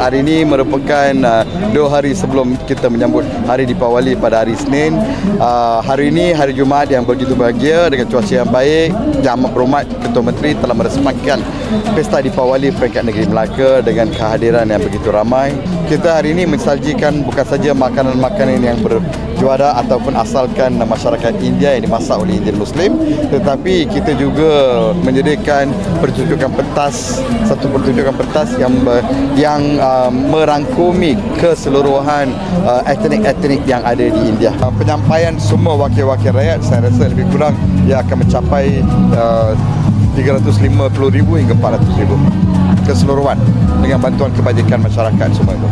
Hari ini merupakan uh, dua hari sebelum kita menyambut Hari Dipawali pada hari Senin. Uh, hari ini hari Jumaat yang begitu bahagia dengan cuaca yang baik. Yang amat berhormat Ketua Menteri telah meresmikan Pesta Dipawali peringkat negeri Melaka dengan kehadiran yang begitu ramai. Kita hari ini mensajikan bukan saja makanan-makanan yang berjuara ataupun asalkan masyarakat India yang dimasak oleh Indian Muslim tetapi kita juga menyediakan pertunjukan pentas satu pertunjukan pentas yang yang uh, merangkumi keseluruhan uh, etnik-etnik yang ada di India. Uh, penyampaian semua wakil-wakil rakyat saya rasa lebih kurang ia akan mencapai uh, 350,000 hingga 400,000 keseluruhan dengan bantuan kebajikan masyarakat semua itu.